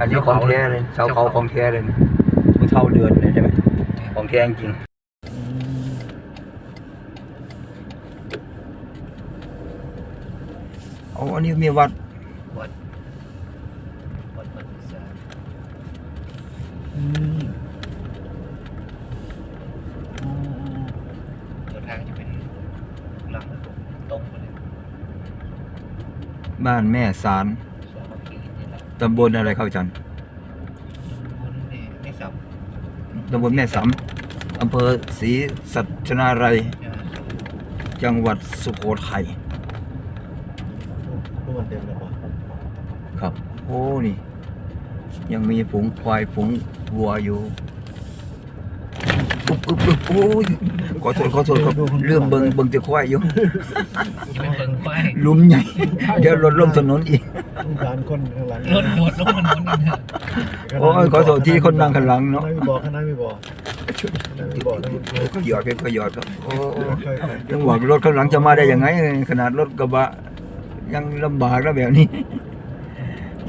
อันนี้ของแท้เลยชาวเขาของแท้เลยผู้เท่าเดือนเลยใช่ไหมของแท้จริงโอ้อันนี้มีวัดวัดวัดปฏิสารอืมตัวทางจะเป็นหลังตรงไปเลยบ้านแม่สาร ตำบลอะไรเข้าจันบนนี่ไม่สับตำบลแม่สามอำเภอศรีสัชนาลัยใช่ไหมจังหวัดสุโขทัยทุกวันเต็มเลยป่ะครับ โอ้ นี่ ยังมีฝูงควายฝูงวัวอยู่ อุ๊บอุ๊บอุ๊บโอ้ยขอโทษขอโทษครับเรื่องเบิงเบิงจะควายอยู่จะเป็นเบิ่งควายลุมใหญ่ เดี๋ยวรถล่มถนนอีกต้องการคนข้างหลังรถโดดลงถนนนี่นะโอ้ยขอโทษที่คนนั่งข้างหลังเนาะข้างหน้าไม่บอกข้างหน้าไม่บอกข้างหน้าไม่บอกนะก็หยอดเพชรก็หยอดครับโอ้ค่อยๆยังหวังรถข้างหลังจะมาได้ยังไง ขนาดรถกระบะ ยังลำบากแล้วแบบนี้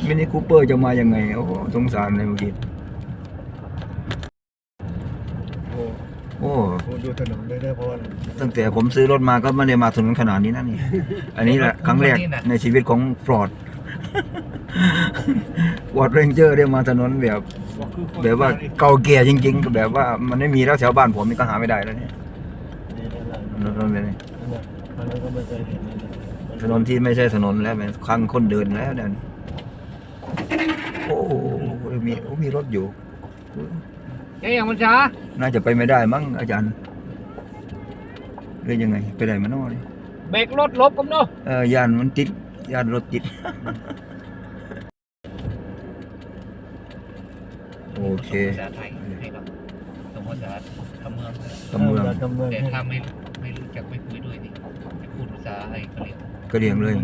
มินิคูเปอร์จะมายังไงโอ้สงสารเลยเมื่อกี้ โอ้ โอ้ โหดูถนนด้วยนะเพราะว่าตั้งแต่ผมซื้อรถมาก็ไม่ได้มาถนนขนาดนี้นะนี่ อันนี้แหละครั้งแรกในชีวิตของฟลอร์ดวอร์ดเรนเจอร์ได้มาถนนแบบ แบบว่าเก่าแก่จริงๆก็แบบว่ามันไม่มีแล้วแถวบ้านผมนี่ก็หาไม่ได้แล้วเนี่ยนี่ด้านหลังถนนแบบนี้มันก็ไม่เคยเห็นเลยถนนที่ไม่ใช่ถนนแล้วเป็นคังคนเดินแล้วเดี๋ยวนี้โอ้โหมีโอ้มีรถอยู่ เอ๊ะอย่างมันช้าน่าจะไปไม่ได้มั้งอาจารย์ หรือยังไง ไปได้มานอนี่เบรกรถลบกันเนาะเออยานมันติดยานรถติด โอเคภาษาไทยให้เราตรงภาษาคำเมืองเลยกำเมืองกำเมืองแต่ถ้าไม่ไม่รู้จักไม่คุยด้วยนี่จะพูดภาษาไอ้เขาเรียกก็เรียงเลย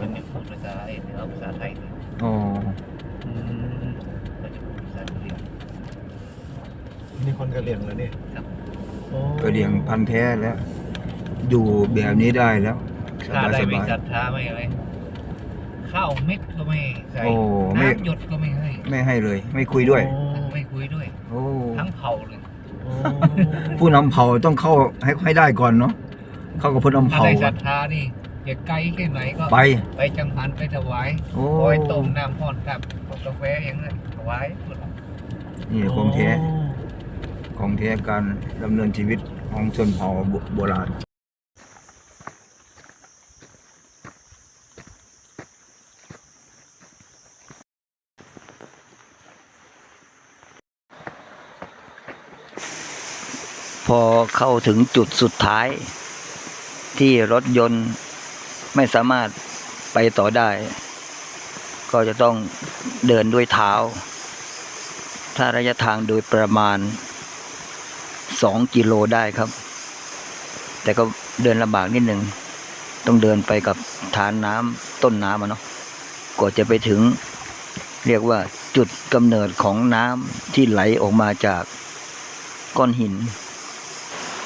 มันจะพูดภาษาไอ้เหนือภาษาไทยเลยอ๋อ มันจะพูดภาษาเรียกนี่คนกระเหลี่ยงเลยนี่ครับ โอ้ก็เรียงพันธุ์แท้แล้ว อยู่แบบนี้ได้แล้วสถ้าบายได้สไม่บายศรัทธาไม่อะไรข้าวเม็ดก็ไม่ใส่โอ้ไม่ น้ำหยดก็ไม่ให้ไม่ให้เลย ไม่คุยด้วยโอ้ไม่คุยด้วย โอ้ทั้งเผาเลยโอ้ผู้นำเผ่าต้องเข้าให้ให้ได้ก่อนเนาะเข้ากับผู้นำถ้าเผ่าได้ศก่อรันทธานี่อย่าไกลแค่ไหนก็ ไป ไปจังหันไปถวายโอ้คอยต้มน้ำพอนกับกาแฟอย่างนั้นถวายหมดนี่ของแท้ ของแท้การดำเนินชีวิตของชนเผ่าโบราณพอเข้าถึงจุดสุดท้าย ที่รถยนต์ไม่สามารถไปต่อได้ ก็จะต้องเดินด้วยเท้า ถ้าระยะทางโดยประมาณ สองกิโลได้ครับ แต่ก็เดินลำบากนิดหนึ่ง ต้องเดินไปกับฐานน้ำต้นน้ำอะเนาะกว่าจะไปถึง เรียกว่าจุดกำเนิดของน้ำที่ไหลออกมาจากก้อนหิน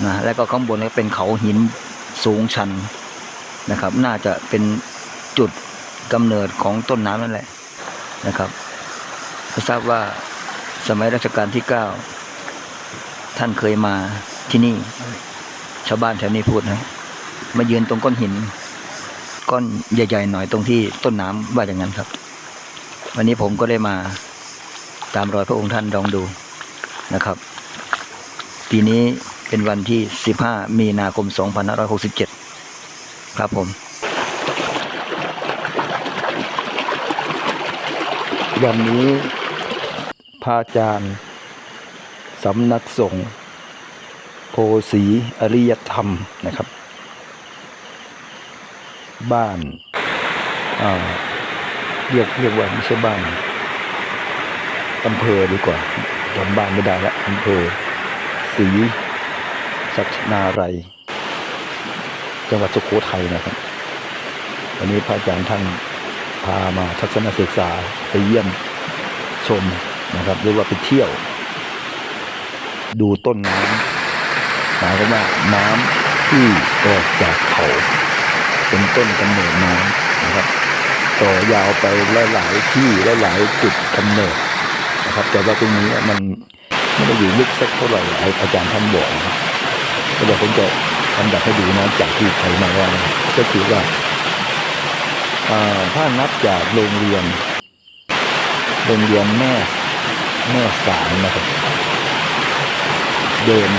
นะแล้วก็ข้างบนก็เป็นเขาหินสูงชันนะครับ น่าจะเป็นจุดกำเนิดของต้นน้ำนั่นแหละนะครับทราบว่าสมัยรัชกาลที่เก้า ท่านเคยมาที่นี่ ชาวบ้านแถวนี้พูดนะมายืนตรงก้อนหิน ก้อนใหญ่ ๆ หน่อยตรงที่ต้นน้ำว่าอย่างนั้นครับ วันนี้ผมก็ได้มาตามรอยพระองค์ท่านลองดูนะครับ ปีนี้เป็นวันที่ 15 มีนาคม 2567 ครับผมวันนี้พระอาจารย์ สำนักสงฆ์โพสีอริยธรรมนะครับ บ้านอ่าเรียกเรียกว่าไม่ใช่บ้านอำเภอดีกว่าจำบ้านไม่ได้ละอำเภอศรีสัชนาลัยจังหวัดสุโขทัยนะครับ วันนี้พระอาจารย์ท่านพามาทัศนศึกษาไปเยี่ยมชมนะครับหรือว่าไปเที่ยว ดูต้นน้ำหมายความว่าน้ำที่ออกจากเขาเป็นต้นกำเนิดน้ำนะครับ ต่อยาวไปหลายๆที่หลายๆจุดกำเนิดนะครับ แต่ว่าตรงนี้มันไม่ได้อยู่ลึกสักเท่าไหร่อาจารย์ท่านบอกนะครับก็เดี๋ยวผมจะทำดับให้ดูนะจากที่ไทยมาว่าก็คือว่าอ่าถ้านับจากโรงเรียนโรงเรียนแม่แม่สายนะครับ เดิน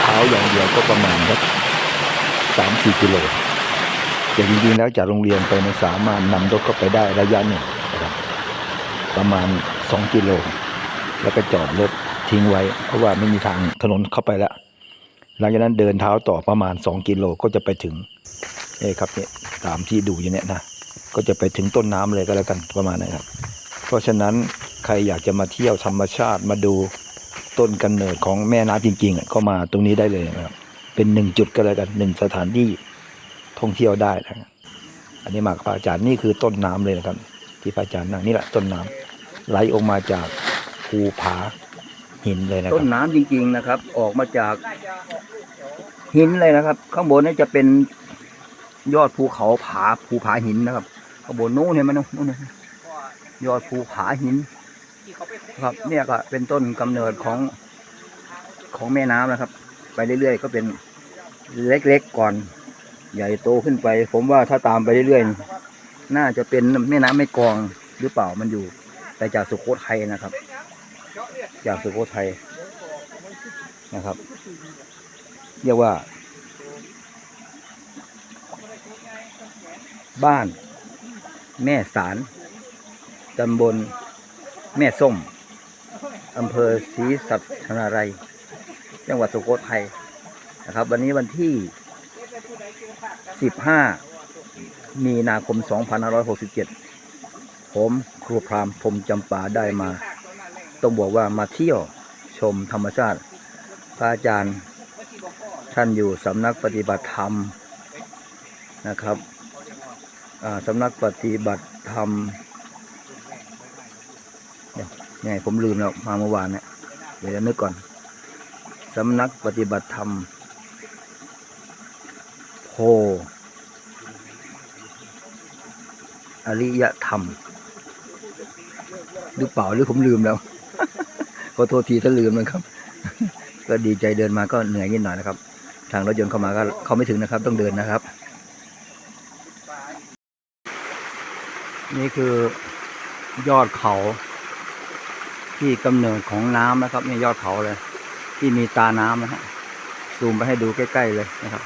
เท้าอย่างเดียวก็ประมาณสักสามสี่กิโลแต่จริงๆแล้วจากโรงเรียนไปมันสามารถนำรถเข้าไปได้ระยะหนึ่งนะครับประมาณสองกิโลแล้วก็จอดรถทิ้งไว้ เพราะว่าไม่มีทางถนนเข้าไปแล้วหลังจากนั้นเดินเท้าต่อประมาณสองกิโลก็จะไปถึงนี่ครับเนี่ยตามที่ดูอยู่เนี่ยนะก็จะไปถึงต้นน้ำเลยก็แล้วกันประมาณนั้นครับ เพราะฉะนั้นใครอยากจะมาเที่ยวธรรมชาติมาดู ต้นกำเนิดของแม่น้ำจริงๆอะก็มาตรงนี้ได้เลยนะครับ เป็นหนึ่งจุดก็แล้วกันหนึ่งสถานที่ท่องเที่ยวได้นะอันนี้มากพระอาจารย์นี่คือต้นน้ำเลยนะครับ ที่พระอาจารย์นั่งนี่แหละต้นน้ำไหลออกมาจากภูผาหินเลยนะครับต้นน้ำจริง ๆนะครับ ออกมาจากหินเลยนะครับ ข้างบนนี่จะเป็นยอดภูเขาผาภูผาหินนะครับข้างบนนู้นเห็นไหมนู้นนู้นยอดภูผาหิน ครับ เนี่ยก็เป็นต้นกำเนิดของของแม่น้ำนะครับ ไปเรื่อยๆ ก็เป็นเล็กๆก่อน ใหญ่โตขึ้นไป ผมว่าถ้าตามไปเรื่อยๆ น่าจะเป็นแม่น้ำไม่กองหรือเปล่ามันอยู่ไปจากสุโขทัยนะครับ จากสุโขทัยนะครับ เรียกว่า บ้าน แม่สารตำบลแม่ส้ม อำเภอศรีสัชนารัย จังหวัดสุโขทัยนะครับ วันนี้วันที่ 15 มีนาคม 2567 ผมครูพรามพรมจำปาได้มา ต้องบอกว่ามาเที่ยวชมธรรมชาติ พระอาจารย์ท่านอยู่สำนักปฏิบัติธรรมนะครับสำนักปฏิบัติธรรม เดี๋ยผมลืมแล้วมาเมื่อวานเนี่ยเดี๋ยวนึกก่อนสำนักปฏิบัติธรรมโพอริยธรรม หรือเปล่าหรือผมลืมแล้ว ขอโทษทีถ้าลืมนะครับ ก็ดีใจเดินมาก็เหนื่อยนิดหน่อยนะครับ ทางรถยนต์เข้ามาก็เข้าไม่ถึงนะครับ ต้องเดินนะครับ นี่คือยอดเขา ที่กำเนิดของน้ำนะครับนี่ยอดเขาเลย ที่มีตาน้ำนะฮะซูมไปให้ดูใกล้ ๆ เลยนะครับ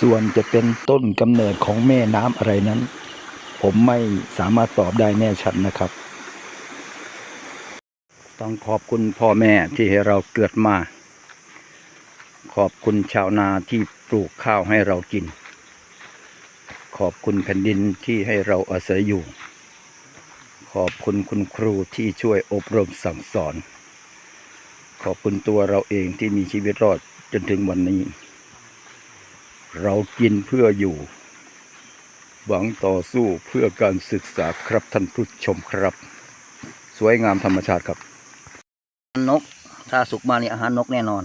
ส่วนจะเป็นต้นกำเนิดของแม่น้ำอะไรนั้น ผมไม่สามารถตอบได้แน่ชัดนะครับ ต้องขอบคุณพ่อแม่ที่ให้เราเกิดมา ขอบคุณชาวนาที่ปลูกข้าวให้เรากิน ขอบคุณแผ่นดินที่ให้เราอาศัยอยู่ ขอบคุณคุณครูที่ช่วยอบรมสั่งสอน ขอบคุณตัวเราเองที่มีชีวิตรอดจนถึงวันนี้ เรากินเพื่ออยู่ หวังต่อสู้เพื่อการศึกษาครับท่านผู้ชมครับ สวยงามธรรมชาติครับ นก ถ้าสุกมานี่อาหารนกแน่นอน